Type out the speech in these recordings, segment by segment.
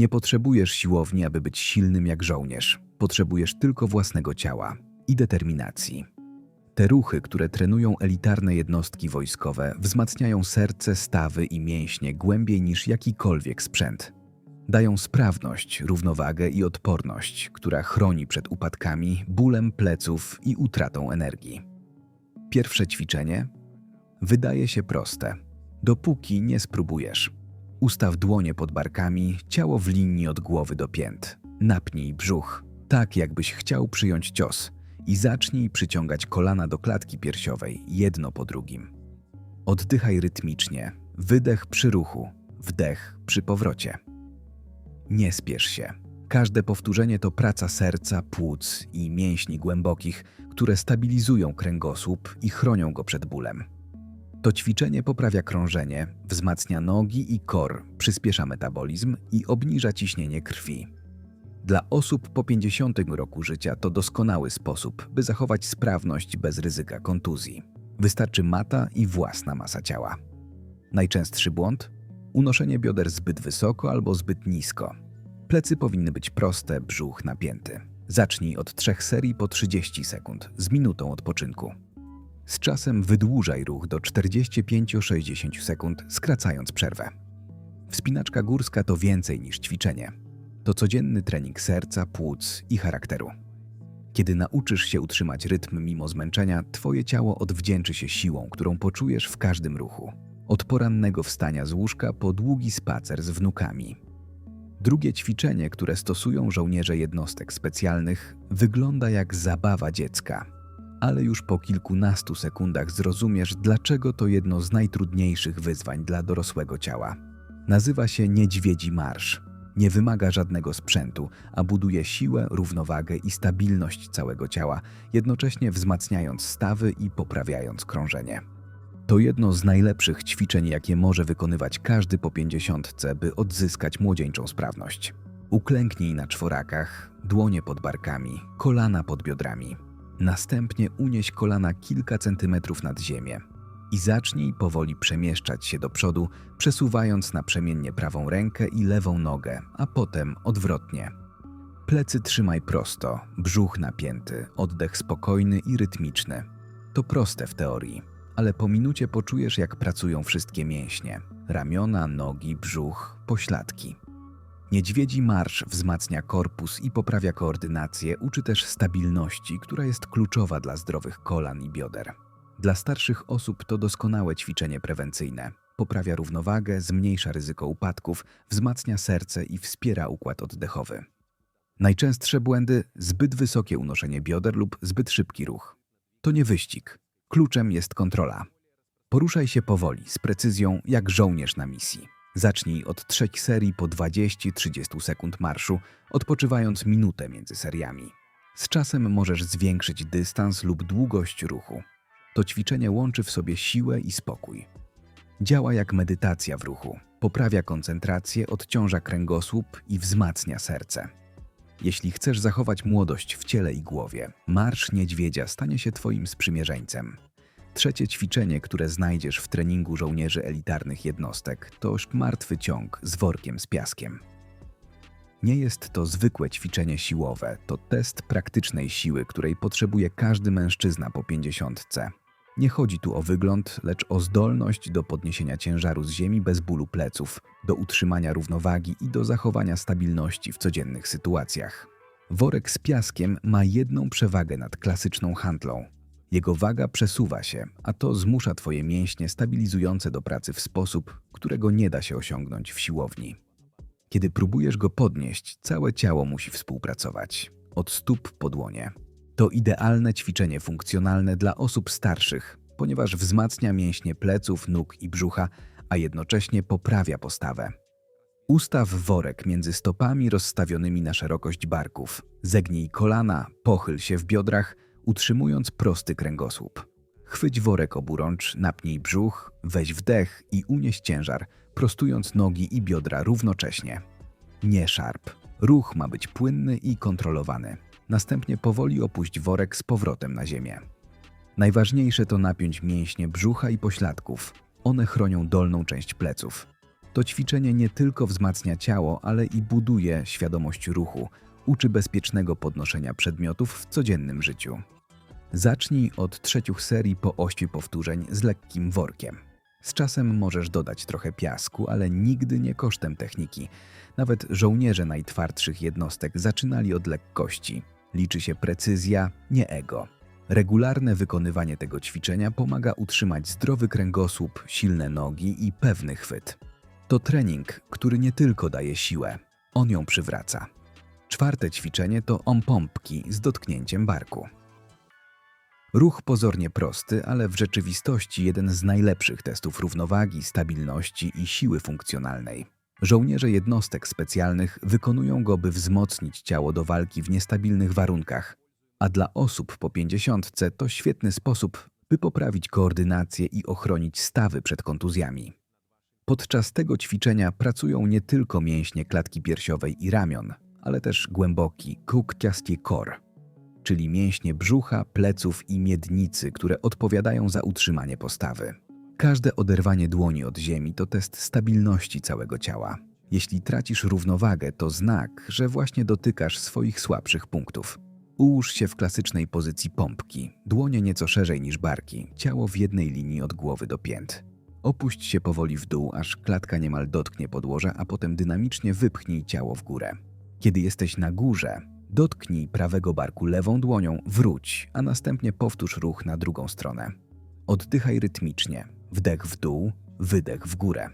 Nie potrzebujesz siłowni, aby być silnym jak żołnierz. Potrzebujesz tylko własnego ciała i determinacji. Te ruchy, które trenują elitarne jednostki wojskowe, wzmacniają serce, stawy i mięśnie głębiej niż jakikolwiek sprzęt. Dają sprawność, równowagę i odporność, która chroni przed upadkami, bólem pleców i utratą energii. Pierwsze ćwiczenie wydaje się proste, dopóki nie spróbujesz. Ustaw dłonie pod barkami, ciało w linii od głowy do pięt. Napnij brzuch, tak jakbyś chciał przyjąć cios i zacznij przyciągać kolana do klatki piersiowej, jedno po drugim. Oddychaj rytmicznie, wydech przy ruchu, wdech przy powrocie. Nie spiesz się. Każde powtórzenie to praca serca, płuc i mięśni głębokich, które stabilizują kręgosłup i chronią go przed bólem. To ćwiczenie poprawia krążenie, wzmacnia nogi i kor, przyspiesza metabolizm i obniża ciśnienie krwi. Dla osób po 50 roku życia to doskonały sposób, by zachować sprawność bez ryzyka kontuzji. Wystarczy mata i własna masa ciała. Najczęstszy błąd? Unoszenie bioder zbyt wysoko albo zbyt nisko. Plecy powinny być proste, brzuch napięty. Zacznij od trzech serii po 30 sekund, z minutą odpoczynku. Z czasem wydłużaj ruch do 45-60 sekund, skracając przerwę. Wspinaczka górska to więcej niż ćwiczenie. To codzienny trening serca, płuc i charakteru. Kiedy nauczysz się utrzymać rytm mimo zmęczenia, twoje ciało odwdzięczy się siłą, którą poczujesz w każdym ruchu. Od porannego wstania z łóżka po długi spacer z wnukami. Drugie ćwiczenie, które stosują żołnierze jednostek specjalnych, wygląda jak zabawa dziecka. Ale już po kilkunastu sekundach zrozumiesz, dlaczego to jedno z najtrudniejszych wyzwań dla dorosłego ciała. Nazywa się niedźwiedzi marsz. Nie wymaga żadnego sprzętu, a buduje siłę, równowagę i stabilność całego ciała, jednocześnie wzmacniając stawy i poprawiając krążenie. To jedno z najlepszych ćwiczeń, jakie może wykonywać każdy po pięćdziesiątce, by odzyskać młodzieńczą sprawność. Uklęknij na czworakach, dłonie pod barkami, kolana pod biodrami. Następnie unieś kolana kilka centymetrów nad ziemię i zacznij powoli przemieszczać się do przodu, przesuwając naprzemiennie prawą rękę i lewą nogę, a potem odwrotnie. Plecy trzymaj prosto, brzuch napięty, oddech spokojny i rytmiczny. To proste w teorii, ale po minucie poczujesz, jak pracują wszystkie mięśnie ramiona, nogi, brzuch, pośladki. Niedźwiedzi marsz wzmacnia korpus i poprawia koordynację, uczy też stabilności, która jest kluczowa dla zdrowych kolan i bioder. Dla starszych osób to doskonałe ćwiczenie prewencyjne. Poprawia równowagę, zmniejsza ryzyko upadków, wzmacnia serce i wspiera układ oddechowy. Najczęstsze błędy zbyt wysokie unoszenie bioder lub zbyt szybki ruch. To nie wyścig. Kluczem jest kontrola. Poruszaj się powoli, z precyzją, jak żołnierz na misji. Zacznij od trzech serii po 20-30 sekund marszu, odpoczywając minutę między seriami. Z czasem możesz zwiększyć dystans lub długość ruchu. To ćwiczenie łączy w sobie siłę i spokój. Działa jak medytacja w ruchu, poprawia koncentrację, odciąża kręgosłup i wzmacnia serce. Jeśli chcesz zachować młodość w ciele i głowie, marsz niedźwiedzia stanie się Twoim sprzymierzeńcem. Trzecie ćwiczenie, które znajdziesz w treningu żołnierzy elitarnych jednostek, to martwy ciąg z workiem z piaskiem. Nie jest to zwykłe ćwiczenie siłowe, to test praktycznej siły, której potrzebuje każdy mężczyzna po pięćdziesiątce. Nie chodzi tu o wygląd, lecz o zdolność do podniesienia ciężaru z ziemi bez bólu pleców, do utrzymania równowagi i do zachowania stabilności w codziennych sytuacjach. Worek z piaskiem ma jedną przewagę nad klasyczną handlą. Jego waga przesuwa się, a to zmusza Twoje mięśnie stabilizujące do pracy w sposób, którego nie da się osiągnąć w siłowni. Kiedy próbujesz go podnieść, całe ciało musi współpracować. Od stóp po dłonie. To idealne ćwiczenie funkcjonalne dla osób starszych, ponieważ wzmacnia mięśnie pleców, nóg i brzucha, a jednocześnie poprawia postawę. Ustaw worek między stopami rozstawionymi na szerokość barków. Zegnij kolana, pochyl się w biodrach, utrzymując prosty kręgosłup. Chwyć worek oburącz, napnij brzuch, weź wdech i unieś ciężar, prostując nogi i biodra równocześnie. Nie szarp. Ruch ma być płynny i kontrolowany. Następnie powoli opuść worek z powrotem na ziemię. Najważniejsze to napiąć mięśnie brzucha i pośladków. One chronią dolną część pleców. To ćwiczenie nie tylko wzmacnia ciało, ale i buduje świadomość ruchu, uczy bezpiecznego podnoszenia przedmiotów w codziennym życiu. Zacznij od trzeciich serii po ośmiu powtórzeń z lekkim workiem. Z czasem możesz dodać trochę piasku, ale nigdy nie kosztem techniki. Nawet żołnierze najtwardszych jednostek zaczynali od lekkości. Liczy się precyzja, nie ego. Regularne wykonywanie tego ćwiczenia pomaga utrzymać zdrowy kręgosłup, silne nogi i pewny chwyt. To trening, który nie tylko daje siłę, on ją przywraca. Czwarte ćwiczenie to ompompki z dotknięciem barku. Ruch pozornie prosty, ale w rzeczywistości jeden z najlepszych testów równowagi, stabilności i siły funkcjonalnej. Żołnierze jednostek specjalnych wykonują go, by wzmocnić ciało do walki w niestabilnych warunkach, a dla osób po pięćdziesiątce to świetny sposób, by poprawić koordynację i ochronić stawy przed kontuzjami. Podczas tego ćwiczenia pracują nie tylko mięśnie klatki piersiowej i ramion, ale też głęboki kukciastie core, czyli mięśnie brzucha, pleców i miednicy, które odpowiadają za utrzymanie postawy. Każde oderwanie dłoni od ziemi to test stabilności całego ciała. Jeśli tracisz równowagę, to znak, że właśnie dotykasz swoich słabszych punktów. Ułóż się w klasycznej pozycji pompki, dłonie nieco szerzej niż barki, ciało w jednej linii od głowy do pięt. Opuść się powoli w dół, aż klatka niemal dotknie podłoża, a potem dynamicznie wypchnij ciało w górę. Kiedy jesteś na górze, dotknij prawego barku lewą dłonią, wróć, a następnie powtórz ruch na drugą stronę. Oddychaj rytmicznie, wdech w dół, wydech w górę.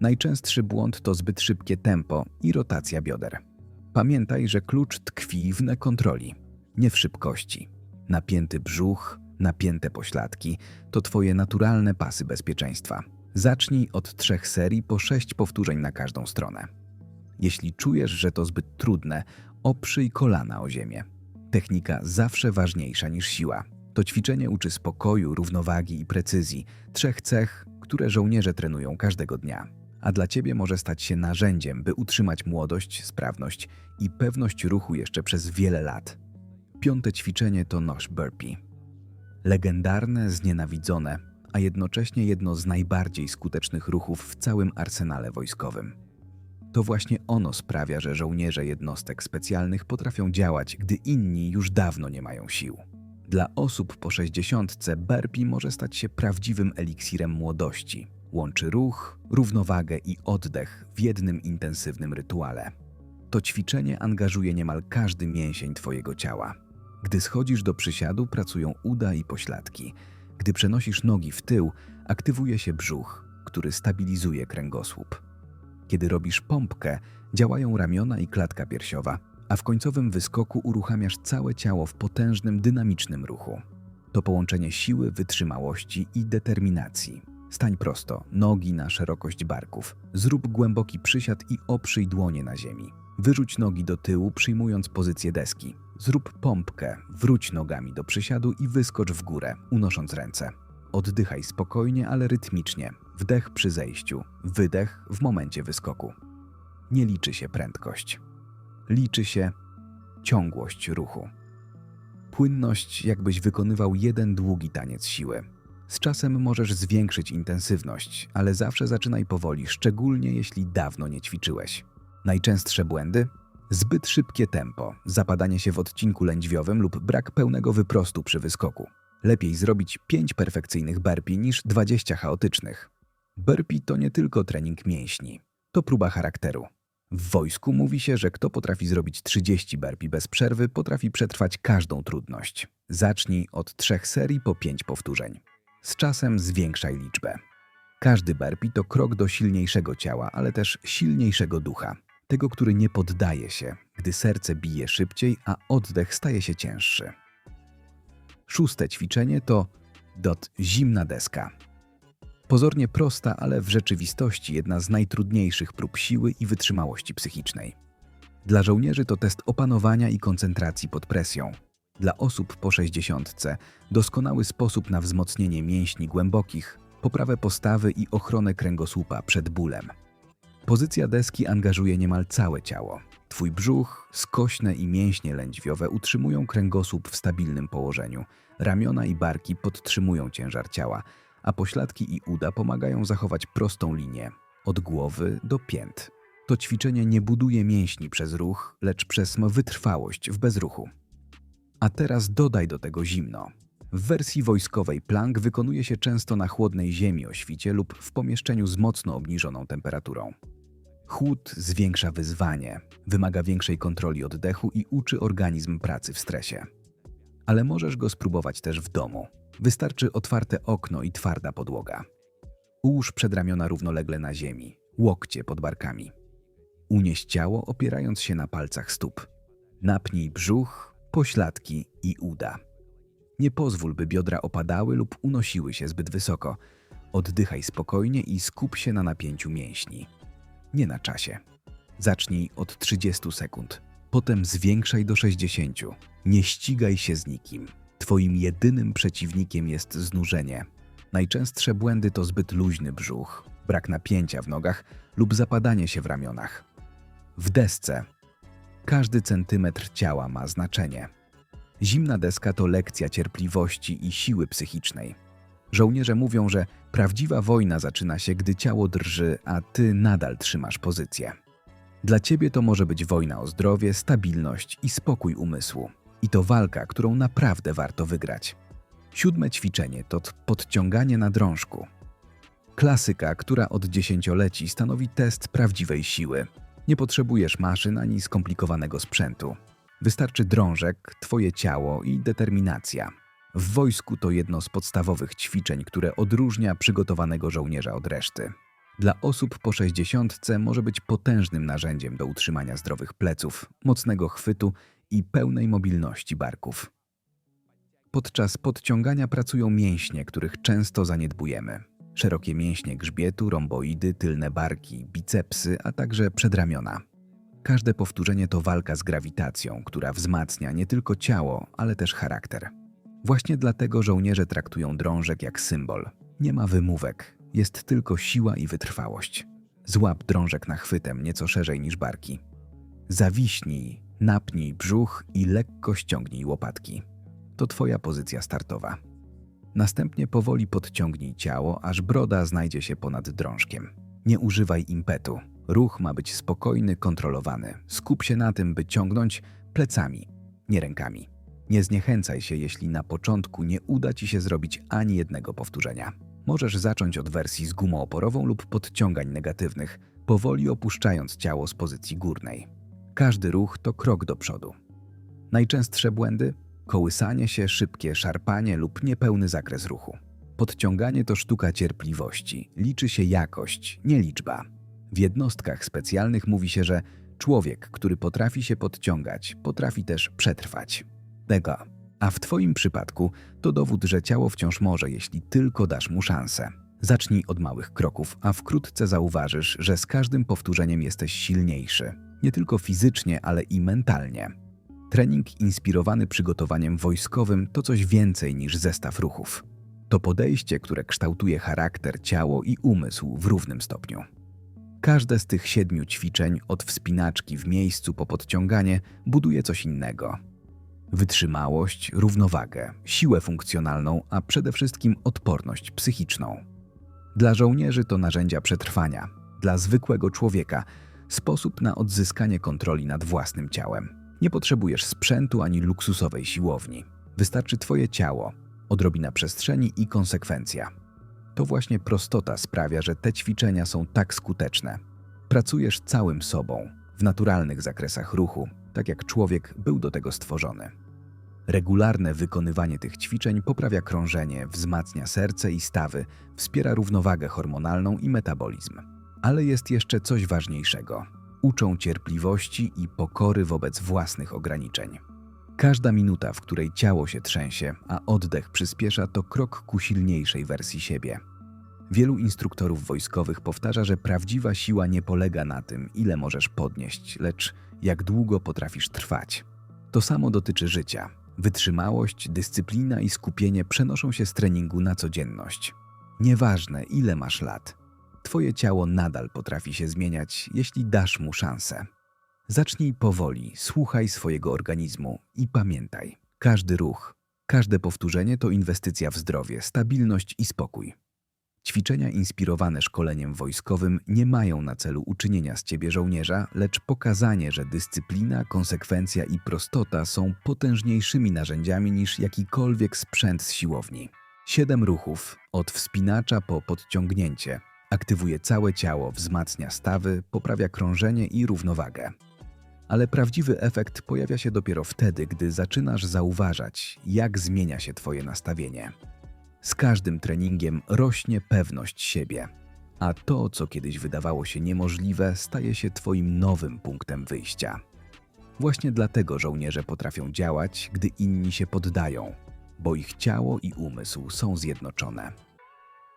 Najczęstszy błąd to zbyt szybkie tempo i rotacja bioder. Pamiętaj, że klucz tkwi w nekontroli, nie w szybkości. Napięty brzuch, napięte pośladki to Twoje naturalne pasy bezpieczeństwa. Zacznij od trzech serii po sześć powtórzeń na każdą stronę. Jeśli czujesz, że to zbyt trudne, oprzyj kolana o ziemię. Technika zawsze ważniejsza niż siła. To ćwiczenie uczy spokoju, równowagi i precyzji, trzech cech, które żołnierze trenują każdego dnia. A dla Ciebie może stać się narzędziem, by utrzymać młodość, sprawność i pewność ruchu jeszcze przez wiele lat. Piąte ćwiczenie to nosh burpee. Legendarne, znienawidzone, a jednocześnie jedno z najbardziej skutecznych ruchów w całym arsenale wojskowym. To właśnie ono sprawia, że żołnierze jednostek specjalnych potrafią działać, gdy inni już dawno nie mają sił. Dla osób po 60 burpee może stać się prawdziwym eliksirem młodości. Łączy ruch, równowagę i oddech w jednym intensywnym rytuale. To ćwiczenie angażuje niemal każdy mięsień Twojego ciała. Gdy schodzisz do przysiadu, pracują uda i pośladki. Gdy przenosisz nogi w tył, aktywuje się brzuch, który stabilizuje kręgosłup. Kiedy robisz pompkę, działają ramiona i klatka piersiowa, a w końcowym wyskoku uruchamiasz całe ciało w potężnym, dynamicznym ruchu. To połączenie siły, wytrzymałości i determinacji. Stań prosto, nogi na szerokość barków. Zrób głęboki przysiad i oprzyj dłonie na ziemi. Wyrzuć nogi do tyłu, przyjmując pozycję deski. Zrób pompkę, wróć nogami do przysiadu i wyskocz w górę, unosząc ręce. Oddychaj spokojnie, ale rytmicznie. Wdech przy zejściu, wydech w momencie wyskoku. Nie liczy się prędkość. Liczy się ciągłość ruchu. Płynność, jakbyś wykonywał jeden długi taniec siły. Z czasem możesz zwiększyć intensywność, ale zawsze zaczynaj powoli, szczególnie jeśli dawno nie ćwiczyłeś. Najczęstsze błędy? Zbyt szybkie tempo, zapadanie się w odcinku lędźwiowym lub brak pełnego wyprostu przy wyskoku. Lepiej zrobić 5 perfekcyjnych burpee niż 20 chaotycznych. Burpee to nie tylko trening mięśni, to próba charakteru. W wojsku mówi się, że kto potrafi zrobić 30 burpee bez przerwy, potrafi przetrwać każdą trudność. Zacznij od trzech serii po 5 powtórzeń. Z czasem zwiększaj liczbę. Każdy burpee to krok do silniejszego ciała, ale też silniejszego ducha. Tego, który nie poddaje się, gdy serce bije szybciej, a oddech staje się cięższy. Szóste ćwiczenie to dot zimna deska. Pozornie prosta, ale w rzeczywistości jedna z najtrudniejszych prób siły i wytrzymałości psychicznej. Dla żołnierzy to test opanowania i koncentracji pod presją. Dla osób po 60 doskonały sposób na wzmocnienie mięśni głębokich, poprawę postawy i ochronę kręgosłupa przed bólem. Pozycja deski angażuje niemal całe ciało. Twój brzuch, skośne i mięśnie lędźwiowe utrzymują kręgosłup w stabilnym położeniu. Ramiona i barki podtrzymują ciężar ciała, a pośladki i uda pomagają zachować prostą linię. od głowy do pięt. To ćwiczenie nie buduje mięśni przez ruch, lecz przez wytrwałość w bezruchu. A teraz dodaj do tego zimno. W wersji wojskowej plank wykonuje się często na chłodnej ziemi o świcie lub w pomieszczeniu z mocno obniżoną temperaturą. Chłód zwiększa wyzwanie, wymaga większej kontroli oddechu i uczy organizm pracy w stresie. Ale możesz go spróbować też w domu. Wystarczy otwarte okno i twarda podłoga. Ułóż przedramiona równolegle na ziemi, łokcie pod barkami. Unieś ciało opierając się na palcach stóp. Napnij brzuch, pośladki i uda. Nie pozwól, by biodra opadały lub unosiły się zbyt wysoko. Oddychaj spokojnie i skup się na napięciu mięśni. Nie na czasie. Zacznij od 30 sekund, potem zwiększaj do 60. Nie ścigaj się z nikim. Twoim jedynym przeciwnikiem jest znużenie. Najczęstsze błędy to zbyt luźny brzuch, brak napięcia w nogach lub zapadanie się w ramionach. W desce każdy centymetr ciała ma znaczenie. Zimna deska to lekcja cierpliwości i siły psychicznej. Żołnierze mówią, że prawdziwa wojna zaczyna się, gdy ciało drży, a ty nadal trzymasz pozycję. Dla ciebie to może być wojna o zdrowie, stabilność i spokój umysłu. I to walka, którą naprawdę warto wygrać. Siódme ćwiczenie to podciąganie na drążku. Klasyka, która od dziesięcioleci stanowi test prawdziwej siły. Nie potrzebujesz maszyn ani skomplikowanego sprzętu. Wystarczy drążek, twoje ciało i determinacja. W wojsku to jedno z podstawowych ćwiczeń, które odróżnia przygotowanego żołnierza od reszty. Dla osób po 60 może być potężnym narzędziem do utrzymania zdrowych pleców, mocnego chwytu i pełnej mobilności barków. Podczas podciągania pracują mięśnie, których często zaniedbujemy. Szerokie mięśnie grzbietu, romboidy, tylne barki, bicepsy, a także przedramiona. Każde powtórzenie to walka z grawitacją, która wzmacnia nie tylko ciało, ale też charakter. Właśnie dlatego żołnierze traktują drążek jak symbol. Nie ma wymówek, jest tylko siła i wytrwałość. Złap drążek nachwytem nieco szerzej niż barki. Zawiśnij, napnij brzuch i lekko ściągnij łopatki. To Twoja pozycja startowa. Następnie powoli podciągnij ciało, aż broda znajdzie się ponad drążkiem. Nie używaj impetu. Ruch ma być spokojny, kontrolowany. Skup się na tym, by ciągnąć plecami, nie rękami. Nie zniechęcaj się, jeśli na początku nie uda Ci się zrobić ani jednego powtórzenia. Możesz zacząć od wersji z gumą oporową lub podciągań negatywnych, powoli opuszczając ciało z pozycji górnej. Każdy ruch to krok do przodu. Najczęstsze błędy? Kołysanie się, szybkie szarpanie lub niepełny zakres ruchu. Podciąganie to sztuka cierpliwości. Liczy się jakość, nie liczba. W jednostkach specjalnych mówi się, że człowiek, który potrafi się podciągać, potrafi też przetrwać. A w Twoim przypadku to dowód, że ciało wciąż może, jeśli tylko dasz mu szansę. Zacznij od małych kroków, a wkrótce zauważysz, że z każdym powtórzeniem jesteś silniejszy. Nie tylko fizycznie, ale i mentalnie. Trening inspirowany przygotowaniem wojskowym to coś więcej niż zestaw ruchów. To podejście, które kształtuje charakter, ciało i umysł w równym stopniu. Każde z tych siedmiu ćwiczeń, od wspinaczki w miejscu po podciąganie, buduje coś innego. Wytrzymałość, równowagę, siłę funkcjonalną, a przede wszystkim odporność psychiczną. Dla żołnierzy to narzędzia przetrwania, dla zwykłego człowieka sposób na odzyskanie kontroli nad własnym ciałem. Nie potrzebujesz sprzętu ani luksusowej siłowni. Wystarczy Twoje ciało, odrobina przestrzeni i konsekwencja. To właśnie prostota sprawia, że te ćwiczenia są tak skuteczne. Pracujesz całym sobą, w naturalnych zakresach ruchu, tak jak człowiek był do tego stworzony. Regularne wykonywanie tych ćwiczeń poprawia krążenie, wzmacnia serce i stawy, wspiera równowagę hormonalną i metabolizm. Ale jest jeszcze coś ważniejszego. Uczą cierpliwości i pokory wobec własnych ograniczeń. Każda minuta, w której ciało się trzęsie, a oddech przyspiesza, to krok ku silniejszej wersji siebie. Wielu instruktorów wojskowych powtarza, że prawdziwa siła nie polega na tym, ile możesz podnieść, lecz jak długo potrafisz trwać. To samo dotyczy życia. Wytrzymałość, dyscyplina i skupienie przenoszą się z treningu na codzienność. Nieważne, ile masz lat, twoje ciało nadal potrafi się zmieniać, jeśli dasz mu szansę. Zacznij powoli, słuchaj swojego organizmu i pamiętaj: każdy ruch, każde powtórzenie to inwestycja w zdrowie, stabilność i spokój. Ćwiczenia inspirowane szkoleniem wojskowym nie mają na celu uczynienia z ciebie żołnierza, lecz pokazanie, że dyscyplina, konsekwencja i prostota są potężniejszymi narzędziami niż jakikolwiek sprzęt z siłowni. Siedem ruchów, od wspinacza po podciągnięcie, aktywuje całe ciało, wzmacnia stawy, poprawia krążenie i równowagę. Ale prawdziwy efekt pojawia się dopiero wtedy, gdy zaczynasz zauważać, jak zmienia się Twoje nastawienie. Z każdym treningiem rośnie pewność siebie, a to, co kiedyś wydawało się niemożliwe, staje się Twoim nowym punktem wyjścia. Właśnie dlatego żołnierze potrafią działać, gdy inni się poddają, bo ich ciało i umysł są zjednoczone.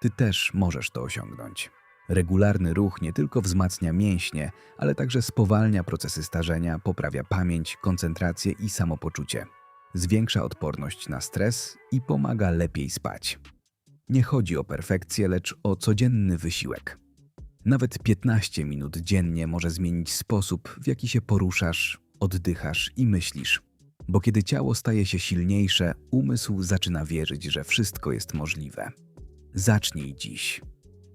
Ty też możesz to osiągnąć. Regularny ruch nie tylko wzmacnia mięśnie, ale także spowalnia procesy starzenia, poprawia pamięć, koncentrację i samopoczucie. Zwiększa odporność na stres i pomaga lepiej spać. Nie chodzi o perfekcję, lecz o codzienny wysiłek. Nawet 15 minut dziennie może zmienić sposób, w jaki się poruszasz, oddychasz i myślisz. Bo kiedy ciało staje się silniejsze, umysł zaczyna wierzyć, że wszystko jest możliwe. Zacznij dziś.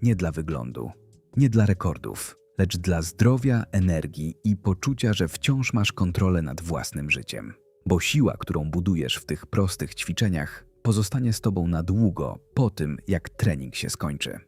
Nie dla wyglądu, nie dla rekordów, lecz dla zdrowia, energii i poczucia, że wciąż masz kontrolę nad własnym życiem. Bo siła, którą budujesz w tych prostych ćwiczeniach, pozostanie z tobą na długo po tym, jak trening się skończy.